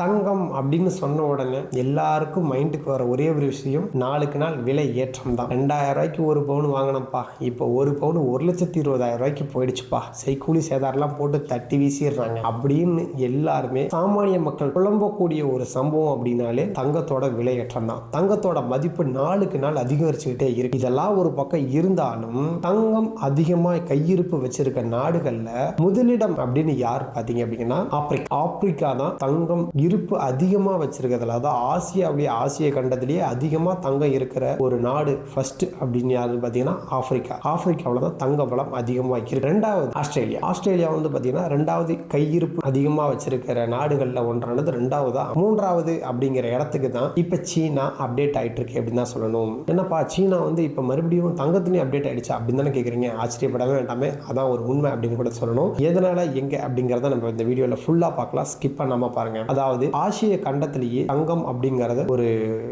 தங்கம் அப்படின்னு சொன்ன உடனே எல்லாருக்கும் மைண்டுக்கு வர ஒரே ஒரு விஷயம் நாளுக்கு நாள் விலை ஏற்றம் தான் ரெண்டாயிரம் ரூபாய்க்கு ஒரு பவுன் வாங்கினப்பா. இப்போ ஒரு பவுன் ஒரு லட்சத்தி இருபதாயிரம் ரூபாய்க்கு போயிடுச்சுப்பா. செய்கூலி சேதாரெல்லாம் போட்டு தட்டி வீசிடுறாங்க. அப்படின்னு எல்லாருமே சாமானிய மக்கள் குழம்பக்கூடிய ஒரு சம்பவம் அப்படின்னாலே தங்கத்தோட விலை ஏற்றம் தான் தங்கத்தோட மதிப்பு நாளுக்கு நாள் அதிகரிச்சுக்கிட்டே இருக்கு. இதெல்லாம் ஒரு பக்கம் இருந்தாலும் தங்கம் அதிகமாக கையிருப்பு வச்சிருக்க நாடுகளில் முதலிடம் அப்படின்னு யார் பார்த்தீங்க அப்படின்னா ஆப்பிரிக்கா ஆப்பிரிக்கா தான் தங்கம் இருப்பு அதிகமாக வச்சிருக்கிறதுல அதாவது ஆசியாவுடைய ஆசிய கண்டத்திலேயே அதிகமாக தங்கம் இருக்கிற ஒரு நாடு ஃபர்ஸ்ட் அப்படின்னு யாருன்னு பார்த்தீங்கன்னா ஆப்பிரிக்கா. ஆப்பிரிக்காவில் தான் தங்க வளம் அதிகமாக இருக்கு ரெண்டாவது ஆஸ்திரேலியா. ஆஸ்திரேலியா வந்து பார்த்தீங்கன்னா ரெண்டாவது கையிருப்பு அதிகமாக வச்சிருக்கிற நாடுகளில் ஒன்றானது ரெண்டாவதா. மூன்றாவது அப்படிங்கிற இடத்துக்கு தான் இப்போ சீனா அப்டேட் ஆகிட்டு இருக்கு அப்படின்னு தான் சொல்லணும். என்னப்பா சீனா வந்து இப்போ மறுபடியும் தங்கத்துலேயும் அப்டேட் ஆகிடுச்சு அப்படின்னு தானே கேட்குறீங்க ஆச்சரியப்படவே வேண்டாமே. அதான் ஒரு உண்மை அப்படின்னு கூட சொல்லணும். எதனால் எங்கே அப்படிங்கிறத நம்ம இந்த வீடியோவில் ஃபுல்லாக பார்க்கலாம். ஸ்கிப் பண்ணாமல் பாருங்கள் அதாவது ஆசிய கண்டத்திலேயே தங்கம் அப்படிங்கிறத ஒரு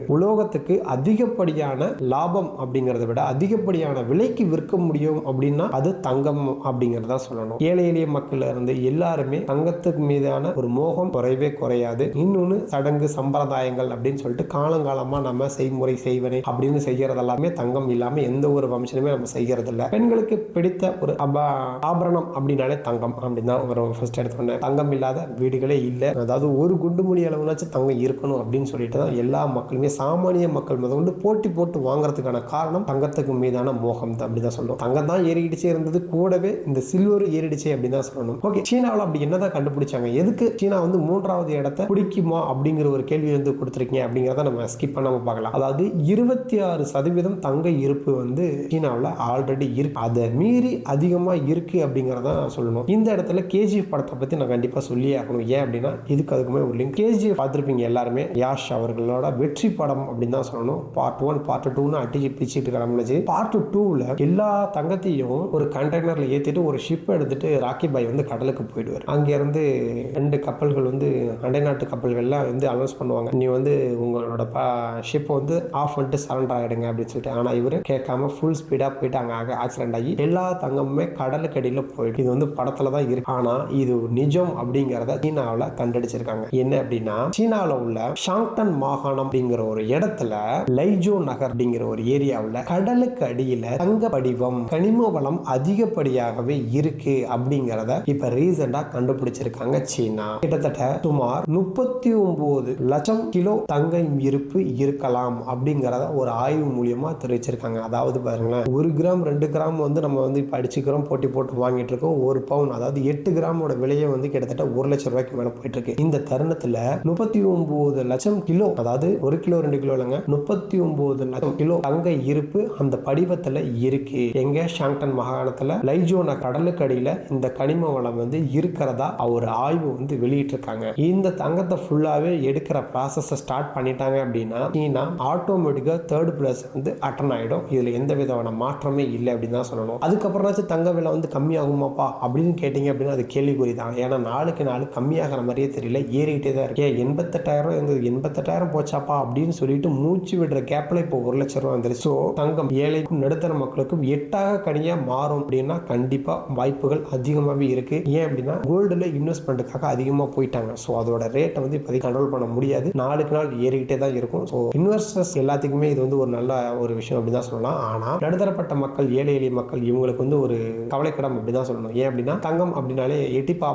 உலோகத்துக்கு அதிகப்படியான லாபம் அப்படிங்கிறத விட அதிகப்படியான விலைக்கு விற்க முடியும் அப்படின்னா அது தங்கம் அப்படிங்கிறதா சொல்லணும். ஏழை எளிய மக்கள்ல இருந்து எல்லாருமே தங்கத்துக்கு மீதான ஒரு மோகம் குறையவே குறையாது. இன்னொன்று சடங்கு சம்பிரதாயங்கள் அப்படின்னு சொல்லிட்டு காலங்காலமா நம்ம செய்முறை செய்வனை அப்படின்னு செய்யறது எல்லாமே தங்கம் இல்லாம எந்த ஒரு ஃபங்க்ஷனுமே நம்ம செய்யறது இல்ல பெண்களுக்கு பிடித்த ஒரு அப- ஆபரணம் அப்படின்னாலே தங்கம் அப்படின்னு தான் ஒரு ஃபர்ஸ்ட் எடுத்தோன்னே தங்கம் இல்லாத வீடுகளே இல்லை. அதாவது ஒரு குண்டு மணி அளவுனாச்சும் தங்கம் இருக்கணும் அப்படின்னு சொல்லிட்டு தான் எல்லா மக்களுமே சாமானிய மக்கள் முதல்ல போட்டி போட்டு வாங்குறதுக்கான காரணம் தங்கத்துக்கு மீதான மோகம் தான் அப்படி தான் சொல்லணும். தங்கம் தான் ஏறிடுச்சே இருந்தது கூடவே இந்த சில்வர் ஏறிடுச்சே அப்படின்னு தான் சொல்லணும். ஓகே சீனாவில் அப்படி என்னதான் கண்டுபிடிச்சாங்க? எதுக்கு சீனா வந்து மூன்றாவது இடத்த பிடிக்குமா அப்படிங்கிற ஒரு கேள்வி வந்து கொடுத்துருக்கீங்க அப்படிங்கிறத நம்ம ஸ்கிப் பண்ணாம பார்க்கலாம். அதாவது இருபத்தி ஆறு சதவீதம் தங்க இருப்பு வந்து சீனாவில் ஆல்ரெடி இருக்கு. அதை மீறி அதிகமாக இருக்கு அப்படிங்கிறத சொல்லணும். இந்த இடத்துல கேஜிஎஃப் படத்தை பற்றி நான் கண்டிப்பாக சொல்லியே ஆகணும். ஏன் அப்படின்னா இதுக்கு அதுக்குமே ஒரு லிங்க் கேஜிஎஃப் பார்த்துருப்பீங்க எல்லாருமே. யாஷ் அவர்களோட வெற்றி படம் அப்படின்னு தான் சொல்லணும். பார்ட் ஒன் பார்ட் டூன்னு அடிச்சு பிச்சுட்டு கிளம்பிச்சு பார்ட் டூவில் எல்லா தங்கத்தையும் ஒரு கண்டெய்னரில் ஏற்றிட்டு ஒரு ஷிப் எடுத்துட்டு ராக்கி பாய் வந்து கடலுக்கு போயிடுவார். அங்கேருந்து ரெண்டு கப்பல்கள் வந்து அண்டை நாட்டு கப்பல்கள்லாம் வந்து அனௌன்ஸ் பண்ணுவாங்க. நீ வந்து உங்களோட ஷிப்பை வந்து ஆஃப் பண்ணிட்டு சரண்டர் ஆகிடுங்க அப்படின்னு சொல்லிட்டு. ஆனால் இவர் கேட்காம ஃபுல் ஸ்பீடாக போயிட்டு அங்கே ஆக்சிடென்ட் ஆகி எல்லா தங்கமுமே கடலுக்கு அடியில் போயிட்டு இது வந்து படத்தில் தான் இருக்கு. ஆனால் இது நிஜம் அப்படிங்கிறத சீனாவில் கண்டடிச்சிருக்காங்க. என்ன அப்படின்னா சீனாவில் உள்ள ஷாங்டன் மாகாணம் அப்படிங்கிற ஒரு இடத்துல லைஜோ நகர் அப்படிங்கிற ஒரு ஏரியாவில் கடலுக்கு அடியில் தங்க வடிவம் கனிம வளம் அதிகப்படியாகவே இருக்கு அப்படிங்கிறத இப்ப ரீசெண்டாக கண்டுபிடிச்சிருக்காங்க சீனா. கிட்டத்தட்ட சுமார் முப்பத்தி ஒன்பது லட்சம் கிலோ தங்க இருப்பு இருக்கலாம் அப்படிங்கிறத ஒரு ஆய்வு மூலியமா தெரிவிச்சிருக்காங்க. அதாவது பாருங்களேன் ஒரு கிராம் ரெண்டு கிராம் வந்து நம்ம வந்து இப்போ அடிச்சுக்கிறோம் போட்டி போட்டு வாங்கிட்டு இருக்கோம் ஒரு பவுன் அதாவது எட்டு கிராமோட விலையை வந்து கிட்டத்தட்ட ஒரு லட்சம் ரூபாய்க்கு மேல போயிட்டு இருக்கு. இந்த தருணத்தை முப்பத்தி ஒன்பது லட்சம் கிலோ அதாவது ஒரு கிலோ ரெண்டு கிலோ இல்லைங்க முப்பத்தி ஒன்பது லட்சம் கிலோ தங்க இருப்பு அந்த படிவத்துல இருக்கு. எங்க ஷாங்டன் மாகாணத்துல லைஜோனா கடலுக்கு இந்த கனிம வளம் வந்து இருக்கிறதா ஒரு ஆய்வு வந்து வெளியிட்டிருக்காங்க. இந்த தங்கத்தை ஃபுல்லாவே எடுக்கிற ப்ராசஸை ஸ்டார்ட் பண்ணிட்டாங்க அப்படின்னா சீனா ஆட்டோமேட்டிக்கா தேர்ட் பிளஸ் வந்து அட்டன் ஆயிடும். இதுல எந்த விதமான மாற்றமே இல்லை அப்படின்னு தான் சொல்லணும். அதுக்கப்புறம்னாச்சும் தங்க விலை வந்து கம்மியாகுமாப்பா அப்படின்னு கேட்டீங்க அப்படின்னா அது கேள்விக்குறி தான். ஏன்னா நாளுக்கு நாள் கம்மியாகிற மாதிரியே தெரியல. ஏறிக்கிட்டே வேண்டியதாக இருக்கு ஏன் எண்பத்தெட்டாயிரம் இருந்தது. எண்பத்தெட்டாயிரம் போச்சாப்பா அப்படின்னு சொல்லிட்டு மூச்சு விடுற கேப்பில் இப்போ ஒரு லட்சம் ரூபா வந்துருச்சு. ஸோ தங்கம் ஏழைக்கும் நடுத்தர மக்களுக்கும் எட்டாக கனியாக மாறும் அப்படின்னா கண்டிப்பாக வாய்ப்புகள் அதிகமாகவே இருக்குது ஏன் அப்படின்னா கோல்டுல இன்வெஸ்ட்மெண்ட்டுக்காக அதிகமாக போயிட்டாங்க. ஸோ அதோட ரேட்டை வந்து இப்போதைக்கு கண்ட்ரோல் பண்ண முடியாது. நாளுக்கு நாள் ஏறிக்கிட்டே தான் இருக்கும். ஸோ இன்வெஸ்டர்ஸ் எல்லாத்துக்குமே இது வந்து ஒரு நல்ல ஒரு விஷயம் அப்படின்னு தான் சொல்லலாம். ஆனால் நடுத்தரப்பட்ட மக்கள் ஏழை எளிய மக்கள் இவங்களுக்கு வந்து ஒரு கவலைக்கிடம் அப்படி தான் சொல்லணும். ஏன் அப்படின்னா தங்கம் அப்படின்னாலே எட்டி பா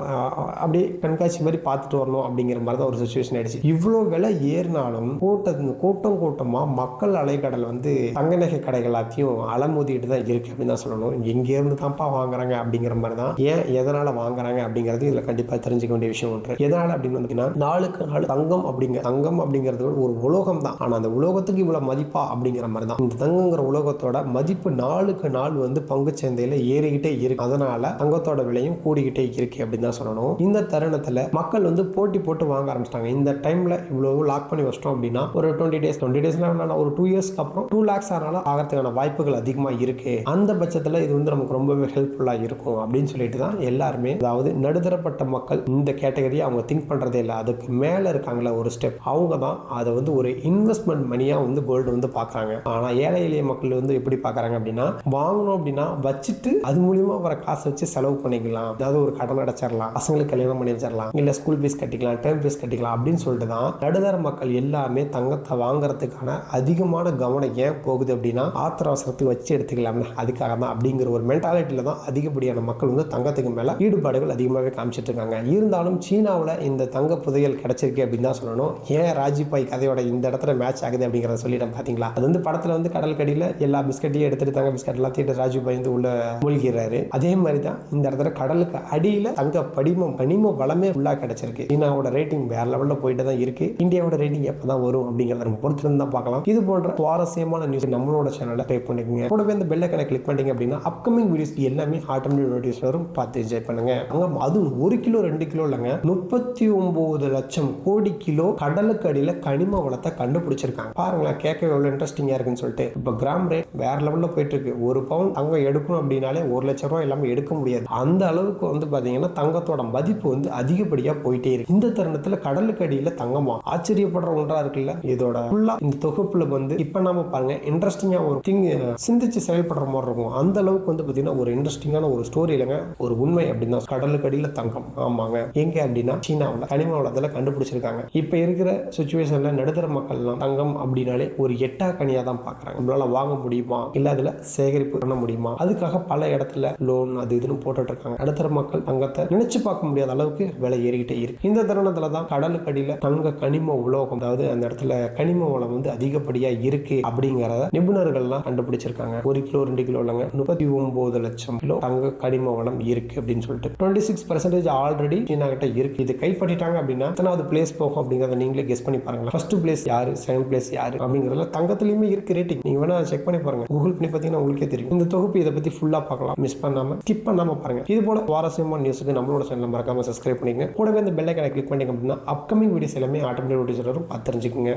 அப்படியே கண்காட்சி மாதிரி பார்த்துட்டு வரணும் அப்படிங்கிற மாதிரி தான் ஒரு சுச்சுவேஷன் ஆயிடுச்சு. இவ்வளோ விலை ஏறினாலும் கூட்டம் கூட்டம் கூட்டமாக மக்கள் அலைக்கடல் வந்து தங்க நகை கடைகள் எல்லாத்தையும் அலமோதிட்டு தான் இருக்கு அப்படின்னு தான் சொல்லணும். எங்கேருந்து தான்ப்பா வாங்குறாங்க அப்படிங்கிற மாதிரி தான். ஏன் எதனால் வாங்குறாங்க அப்படிங்கிறது இதில் கண்டிப்பாக தெரிஞ்சுக்க வேண்டிய விஷயம் ஒன்று. எதனால் அப்படின்னு பார்த்தீங்கன்னா நாளுக்கு நாள் தங்கம் அப்படிங்கிற தங்கம் அப்படிங்கிறது ஒரு உலோகம் தான். ஆனால் அந்த உலோகத்துக்கு இவ்வளோ மதிப்பா அப்படிங்கிற மாதிரி தான். இந்த தங்கங்கிற உலோகத்தோட மதிப்பு நாளுக்கு நாள் வந்து பங்கு சந்தையில் ஏறிக்கிட்டே இருக்கு. அதனால தங்கத்தோட விலையும் கூடிக்கிட்டே இருக்கு அப்படின்னு தான் சொல்லணும். இந்த தருணத்தில் மக்கள் வந்து போட்டி போட்டு வாங்க ஆரம்பிச்சிட்டாங்க. இந்த டைமில் இவ்வளோ லாக் பண்ணி வச்சிட்டோம் அப்படின்னா ஒரு டுவெண்ட்டி டேஸ் டுவெண்ட்டி டேஸ்ல ஒரு டூ இயர்ஸ்க்கு அப்புறம் டூ லேக்ஸ் ஆனாலும் ஆகிறதுக்கான வாய்ப்புகள் அதிகமாக இருக்கு. அந்த பட்சத்தில் இது வந்து நமக்கு ரொம்பவே ஹெல்ப்ஃபுல்லாக இருக்கும் அப்படின்னு சொல்லிட்டு தான் எல்லாருமே அதாவது நடுத்தரப்பட்ட மக்கள் இந்த கேட்டகரியை அவங்க திங்க் பண்ணுறதே இல்லை. அதுக்கு மேலே இருக்காங்களே ஒரு ஸ்டெப் அவங்க தான் அதை வந்து ஒரு இன்வெஸ்ட்மெண்ட் மணியாக வந்து கோல்டு வந்து பார்க்குறாங்க ஆனால் ஏழை எளிய மக்கள் வந்து எப்படி பார்க்குறாங்க அப்படின்னா வாங்கணும் அப்படின்னா வச்சுட்டு அது மூலியமா வர காசை வச்சு செலவு பண்ணிக்கலாம். அதாவது ஒரு கடன் அடைச்சிடலாம். பசங்களுக்கு கல்யாணம் பண்ணி வச்சிடலாம். இல்லை ஸ்கூல் ஃபீஸ் கட்டிக்கலாம். டேர்ம் பிரைம் ஃபீஸ் கட்டிக்கலாம் அப்படின்னு சொல்லிட்டு தான் நடுதர மக்கள் எல்லாமே தங்கத்தை வாங்குறதுக்கான அதிகமான கவனம் ஏன் போகுது அப்படின்னா ஆத்திர அவசரத்துக்கு வச்சு எடுத்துக்கலாமே. அதுக்காக தான் அப்படிங்கிற ஒரு மென்டாலிட்டியில தான் அதிகப்படியான மக்கள் வந்து தங்கத்துக்கு மேல ஈடுபாடுகள் அதிகமாகவே காமிச்சிட்டு இருக்காங்க. இருந்தாலும் சீனாவில் இந்த தங்க புதையல் கிடைச்சிருக்கு அப்படின்னு தான் சொல்லணும். ஏன் ராஜிபாய் கதையோட இந்த இடத்துல மேட்ச் ஆகுது அப்படிங்கிறத சொல்லிட்டேன் பாத்தீங்களா? அது வந்து படத்துல வந்து கடல் கடியில் எல்லா பிஸ்கட்டையும் எடுத்துட்டு தங்க பிஸ்கட் எல்லாத்தையும் எடுத்து ராஜிபாய் வந்து உள்ள மூழ்கிறாரு. அதே மாதிரி தான் இந்த இடத்துல கடலுக்கு அடியில் தங்க படிமம் கனிம வளமே ஃபுல்லாக கிடைச்சிருக்கு. சீனாவோட ரேட்டிங் வேற லெவலில் போயிட்டு தான் இருக்கு. இந்தியாவோட ரேட்டிங் எப்போ தான் வரும் அப்படிங்கிறத நம்ம பொறுத்திருந்து தான் பார்க்கலாம். இது போன்ற சுவாரஸ்யமான நியூஸ் நம்மளோட சேனலில் டைப் பண்ணிக்கோங்க. கூடவே இந்த பெல் ஐக்கனை கிளிக் பண்ணிங்க அப்படின்னா அப்கமிங் வீடியோஸ் எல்லாமே ஆட்டோமேட்டிக் நோட்டிஃபிகேஷன் வரும். பார்த்து என்ஜாய் பண்ணுங்க. அங்கே அதுவும் ஒரு கிலோ ரெண்டு கிலோ இல்லைங்க. முப்பத்தி ஒன்பது லட்சம் கோடி கிலோ கடலுக்கு அடியில் கனிம வளத்தை கண்டுபிடிச்சிருக்காங்க. பாருங்களேன் கேட்க எவ்வளோ இன்ட்ரெஸ்டிங்காக இருக்குன்னு சொல்லிட்டு. இப்போ கிராம் ரேட் வேற லெவலில் போயிட்டு இருக்கு. ஒரு பவுன் தங்கம் எடுக்கணும் அப்படின்னாலே ஒரு லட்சம் ரூபாய் எல்லாமே எடுக்க முடியாது. அந்த அளவுக்கு வந்து பார்த்தீங்கன்னா தங்கத்தோட மதிப்பு வந்து அதிகப்படியாக போயிட்டே இருக்கு. இந்த இடத்துல கடலுக்கு அடியில் தங்கமா? ஆச்சரியப்படுற ஒன்றா இருக்குல்ல? இதோட ஃபுல்லா இந்த தொகுப்புல வந்து இப்போ நாம பாருங்க இன்ட்ரெஸ்டிங்காக ஒரு திங் சிந்திச்சு செயல்படுற மாதிரி இருக்கும். அந்த அளவுக்கு வந்து பார்த்தீங்கன்னா ஒரு இன்ட்ரெஸ்டிங்கான ஒரு ஸ்டோரி இல்லைங்க. ஒரு உண்மை அப்படின்னா கடலுக்கு அடியில் தங்கம். ஆமாங்க. எங்க அப்படின்னா சீனாவில் கனிம வளத்தில் கண்டுபிடிச்சிருக்காங்க. இப்போ இருக்கிற சுச்சுவேஷன்ல நடுத்தர மக்கள்லாம் தங்கம் அப்படின்னாலே ஒரு எட்டா கனியாக தான் பார்க்குறாங்க நம்மளால வாங்க முடியுமா? இல்லை அதில் சேகரிப்பு பண்ண முடியுமா? அதுக்காக பல இடத்துல லோன் அது இதுன்னு போட்டுட்டு இருக்காங்க. நடுத்தர மக்கள் தங்கத்தை நினைச்சு பார்க்க முடியாத அளவுக்கு விலை ஏறிக்கிட்டே இருக்கு. இந்த தருணத்துல தான் கடலுக்கு அடியில் தங்க கனிம உலோகம் அதாவது அந்த இடத்துல கனிம வளம் வந்து அதிகப்படியா இருக்கு அப்படிங்கிறத நிபுணர்கள்லாம் கண்டுபிடிச்சிருக்காங்க. ஒரு கிலோ ரெண்டு கிலோ இல்லைங்க முப்பத்தி ஒன்பது லட்சம் கிலோ தங்க கனிம வளம் இருக்கு அப்படின்னு சொல்லிட்டு. டுவெண்ட்டி சிக்ஸ் பர்சன்டேஜ் ஆல்ரெடி சீனா கிட்ட இருக்கு. இது கைப்பற்றிட்டாங்க அப்படின்னா எத்தனாவது பிளேஸ் போகும் அப்படிங்கிறத நீங்களே கெஸ் பண்ணி பாருங்க ஃபர்ஸ்ட் பிளேஸ் யாரு செகண்ட் பிளேஸ் யாரு அப்படிங்கிறதுல தங்கத்துலயுமே இருக்கு ரேட்டிங் நீங்க வேணா செக் பண்ணி பாருங்க. கூகுள் பண்ணி பார்த்தீங்கன்னா உங்களுக்கே தெரியும். இந்த தொகுப்பு இதை பத்தி ஃபுல்லா பார்க்கலாம். மிஸ் பண்ணாம ஸ்கிப் பண்ணாம பாருங்க. இது போல சுவாரஸ்யமான நியூஸுக்கு நம்மளோட சேனல் மறக்காம சப்ஸ்கிரைப் பண்ணிங்க கூடவே இந்த பெல் கிளிக் பண்ணிங்க அப்படின்னா அப்கமிங் வீடியோஸ் எல்லாமே ஆட்டோமேட்டிக் நோட்டிஃபிகேஷன் வரும் பார்த்து தெரிஞ்சுக்குங்க.